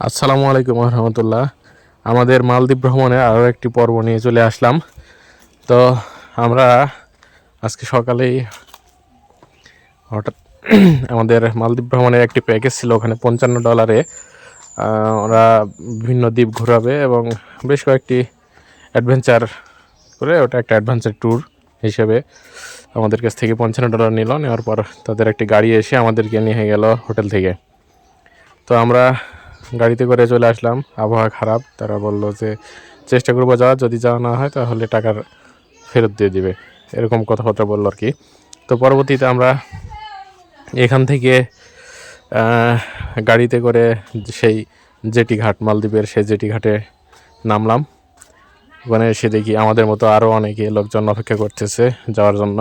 আসসালামু আলাইকুম রহমতুল্লাহ আমাদের মালদ্বীপ ভ্রমণে আরও একটি পর্ব নিয়ে চলে আসলাম। তো আমরা আজকে সকালেই হঠাৎ আমাদের মালদ্বীপ ভ্রমণের একটি প্যাকেজ ছিল, ওখানে পঞ্চান্ন ডলারে ওরা বিভিন্ন দ্বীপ ঘোরাবে এবং বেশ কয়েকটি অ্যাডভেঞ্চার করে ওটা একটা অ্যাডভেঞ্চার ট্যুর হিসেবে আমাদের কাছ থেকে পঞ্চান্ন ডলার নিল। নেওয়ার পর তাদের একটি গাড়ি এসে আমাদেরকে নিয়ে গেল হোটেল থেকে। তো আমরা গাড়িতে করে চলে আসলাম। আবহাওয়া খারাপ, তারা বলল যে, চেষ্টা করব যাওয়ার, যদি যাওয়া না হয় তাহলে টাকার ফেরত দিয়ে দিবে। এরকম কথাবার্তা বলল আর কি। তো পরবর্তীতে আমরা এখান থেকে গাড়িতে করে সেই জেটি ঘাট, মালদ্বীপের সেই জেটি ঘাটে নামলাম। ওখানে এসে দেখি আমাদের মতো আরও অনেকে লোকজন অপেক্ষা করতেছে যাওয়ার জন্য।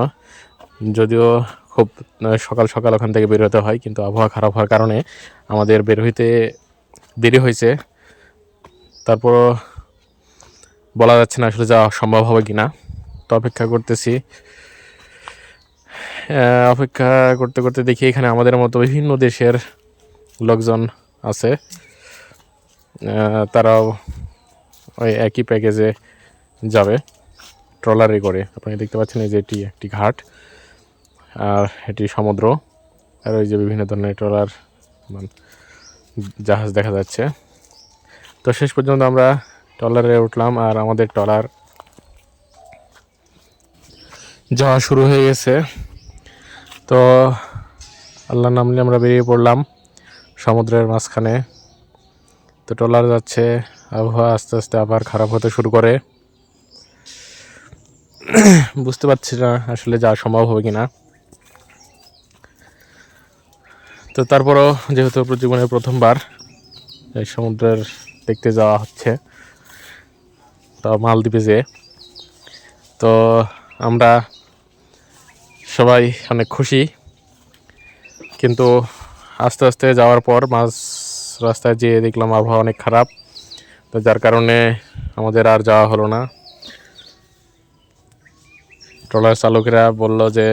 যদিও খুব সকাল সকাল ওখান থেকে বের হতে হয়, কিন্তু আবহাওয়া খারাপ হওয়ার কারণে আমাদের বের হইতে দেরি হয়েছে। তারপর বলা যাচ্ছে না আসলে যাওয়া সম্ভব হবে কি না তো অপেক্ষা করতেছি। অপেক্ষা করতে করতে দেখি এখানে আমাদের মতো বিভিন্ন দেশের লোকজন আছে। তারাও ওই একই প্যাকেজে যাবে, ট্রলারে করে। আপনি দেখতে পাচ্ছেন এই যে এটি একটি ঘাট, আর এটি সমুদ্র, আর ওই যে বিভিন্ন ধরনের ট্রলার জাহাজ দেখা যাচ্ছে। তো শেষ পর্যন্ত আমরা ট্রলারে উঠলাম আর আমাদের ট্রলার যাওয়া শুরু হয়ে গেছে। তো আল্লাহর নাম নিয়ে আমরা বেরিয়ে পড়লাম সমুদ্রের মাঝখানে। তো ট্রলার যাচ্ছে, আবহাওয়া আস্তে আস্তে আবার খারাপ হতে শুরু করে। বুঝতে পারছি না আসলে যাওয়া সম্ভব হবে কিনা। তো তারপরও যেহেতু জীবনের প্রথমবার এই সমুদ্রের দেখতে যাওয়া হচ্ছে, তো মালদ্বীপে যেয়ে। তো আমরা সবাই অনেক খুশি, কিন্তু আস্তে আস্তে যাওয়ার পর মাঝ রাস্তায় যেয়ে দেখলাম আবহাওয়া অনেক খারাপ, তো যার কারণে আমাদের আর যাওয়া হলো না। ট্রলার চালকেরা বলল যে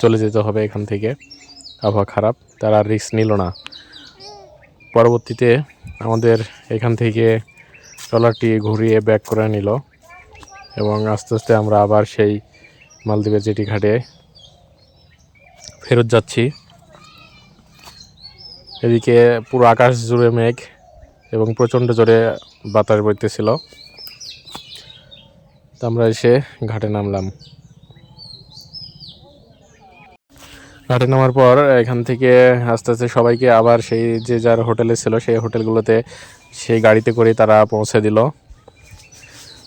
চলে যেতে হবে এখান থেকে। আবহাওয়া খারাপ, তারা রিস্ক নিল না। পরবর্তীতে আমাদের এখান থেকে ট্রলারটি ঘুরিয়ে ব্যাক করে নিল এবং আস্তে আস্তে আমরা আবার সেই মালদ্বীপের জেটি ঘাটে ফেরত যাচ্ছি। এদিকে পুরো আকাশ জুড়ে মেঘ এবং প্রচণ্ড জোরে বাতাস বইতেছিল। তো আমরা এসে ঘাটে নামলাম। ঘাটে নামার পর এখান থেকে আস্তে আস্তে সবাইকে আবার সেই যে যার হোটেলে ছিল, সেই হোটেলগুলোতে সেই গাড়িতে করে তারা পৌঁছে দিল।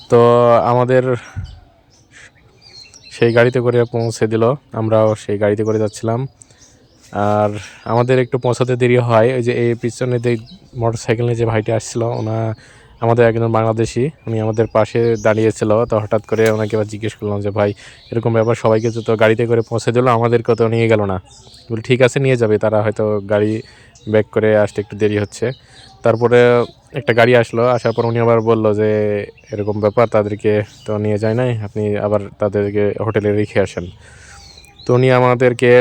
তো আমাদের সেই গাড়িতে করে পৌঁছে দিল। আমরাও সেই গাড়িতে করে যাচ্ছিলাম। আর আমাদের একটু পৌঁছাতে দেরি হয়। ওই যে এই পিছনে যে মোটর সাইকেলে যে ভাইটি আসছিল, ওনা আমাদের একজন বাংলাদেশি, উনি আমাদের পাশে দাঁড়িয়েছিল, তো হঠাৎ করে ওনাকে এবার জিজ্ঞেস করলাম যে, ভাই, এরকম ব্যাপার সবাইকে তো গাড়িতে করে পৌঁছে দিল আমাদেরকে তো নিয়ে গেল না। বলি, ঠিক আছে, নিয়ে যাবে। তারা হয়তো গাড়ি ব্যাক করে আসতে একটু দেরি হচ্ছে। তারপরে একটা গাড়ি আসলো, আসার পর উনি আবার বলল যে, এরকম ব্যাপার, তাদেরকে তো নিয়ে যায় নাই, আপনি আবার তাদেরকে হোটেলে রেখে আসেন। তো উনি আমাদেরকে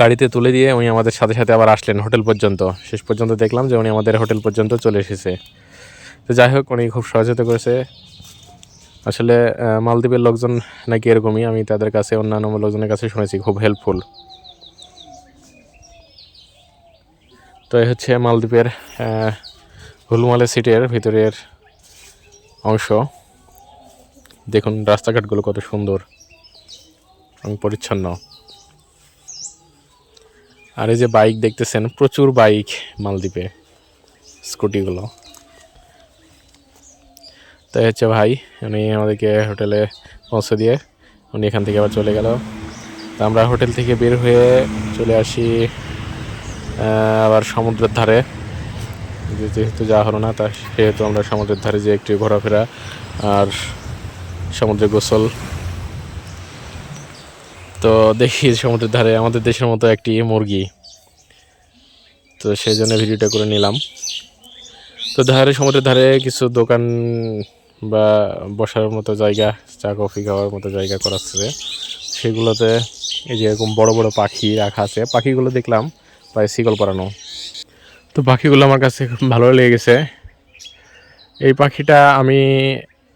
গাড়িতে তুলে দিয়ে উনি আমাদের সাথে সাথে আবার আসলেন হোটেল পর্যন্ত। শেষ পর্যন্ত দেখলাম যে উনি আমাদের হোটেল পর্যন্ত চলে এসেছে। তো যাই হোক, উনি খুব সহযোগিতা করেছে। আসলে মালদ্বীপের লোকজন নাকি এরকমই, আমি তাদের কাছে, অন্যান্য লোকজনের কাছে শুনেছি, খুব হেল্পফুল তো এই হচ্ছে মালদ্বীপের হুলমালে সিটির ভিতরের অংশ। দেখুন রাস্তাঘাটগুলো কত সুন্দর এবং পরিচ্ছন্ন। আর এই যে বাইক দেখতেছেন, প্রচুর বাইক মালদ্বীপে, স্কুটিগুলো। তাই হচ্ছে ভাই, উনি আমাদেরকে হোটেলে পৌঁছে দিয়ে উনি এখান থেকে আবার চলে গেল। তা আমরা হোটেল থেকে বের হয়ে চলে আসি আবার সমুদ্রের ধারে। যেহেতু যাওয়া হলো না, তা সেহেতু আমরা সমুদ্রের ধারে যে একটু ঘোরাফেরা আর সমুদ্রে গোসল। তো দেখি সমুদ্রের ধারে আমাদের দেশের মতো একটি মুরগি। তো সেই জন্য ভিডিওটা করে নিলাম। তো ধারে, সমুদ্রের ধারে কিছু দোকান বা বসার মতো জায়গা, চা, কফি খাওয়ার মতো জায়গা করা করাচ্ছে সেগুলোতে এই যে এরকম বড় বড় পাখি রাখা আছে। পাখিগুলো দেখলাম, প্রায় শিকল পরানো। তো পাখিগুলো আমার কাছে ভালো লেগেছে। এই পাখিটা আমি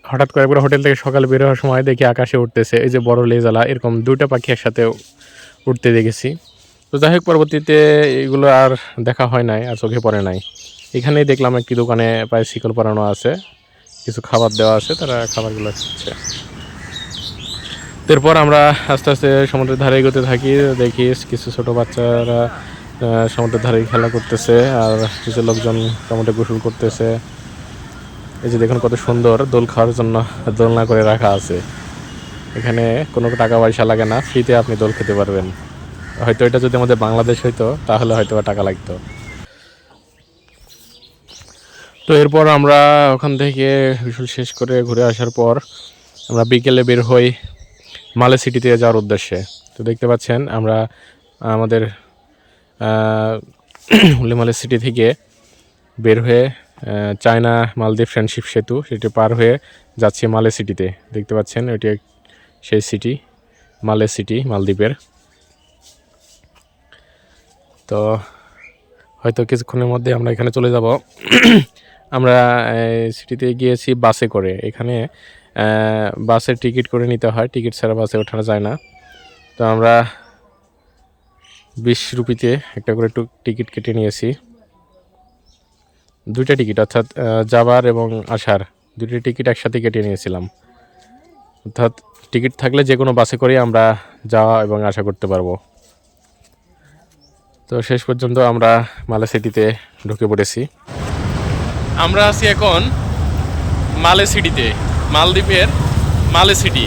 হঠাৎ করে একবার হোটেল থেকে সকালে বের হওয়ার সময় দেখি আকাশে উঠতেছে। এই যে বড় লেজালা এরকম দুইটা পাখি একসাথে উঠতে দেখেছি। তো যাই হোক, পরবর্তীতে এগুলো আর দেখা হয় নাই, আর চোখে পড়ে নাই। এখানেই দেখলাম একটি দোকানে প্রায় শিকল পরানো আছে। কিছু খাবার দেওয়া আছে, তারা খাবারগুলো খাচ্ছে। এরপর আমরা আস্তে আস্তে সমুদ্রের ধারে এগোতে থাকি, দেখি কিছু ছোট বাচ্চারা সমুদ্রের ধারে খেলা করতেছে, আর কিছু লোকজন সমুদ্রে গোসল করতেছে। এই যে দেখুন কত সুন্দর দোল খাওয়ার জন্য দোলনা করে রাখা আছে। এখানে কোনো টাকা পয়সা লাগে না, ফ্রিতে আপনি দোল খেতে পারবেন। হয়তো এটা যদি আমাদের বাংলাদেশ হইতো, তাহলে হয়তো টাকা লাগতো। তো এরপর আমরা ওখান থেকে গোসল শেষ করে ঘুরে আসার পর আমরা বিকেলে বের হই মালে সিটিতে যাওয়ার উদ্দেশ্যে। তো দেখতে পাচ্ছেন আমরা, আমাদের হুলিমালে সিটি থেকে বের হয়ে চায়না মালদ্বীপ ফ্রেন্ডশিপ সেতু সেটি পার হয়ে যাচ্ছি মালে সিটিতে। দেখতে পাচ্ছেন এটি সেই সিটি, মালে সিটি মালদ্বীপের। তো হয়তো কিছুক্ষণের মধ্যে আমরা এখানে চলে যাব। আমরা সিটিতে গিয়েছি বাসে করে। এখানে বাসের টিকিট করে নিতে হয়। টিকিট ছাড়া বাসে ওঠানো যায় না। তো আমরা বিশ রুপিতে একটা করে একটু টিকিট কেটে নিয়েছি। দুইটা টিকিট অর্থাৎ যাবার এবং আসার। দুটি টিকিট একসাথে কেটে নিয়েছিলাম। অর্থাৎ টিকিট থাকলে যে কোনো বাসে করে আমরা যাওয়া এবং আসা করতে পারব। তো শেষ পর্যন্ত আমরা মালা সিটিতে ঢুকে পড়েছি। আমরা আছি এখন মালে সিটিতে মালদ্বীপের মালে সিটি।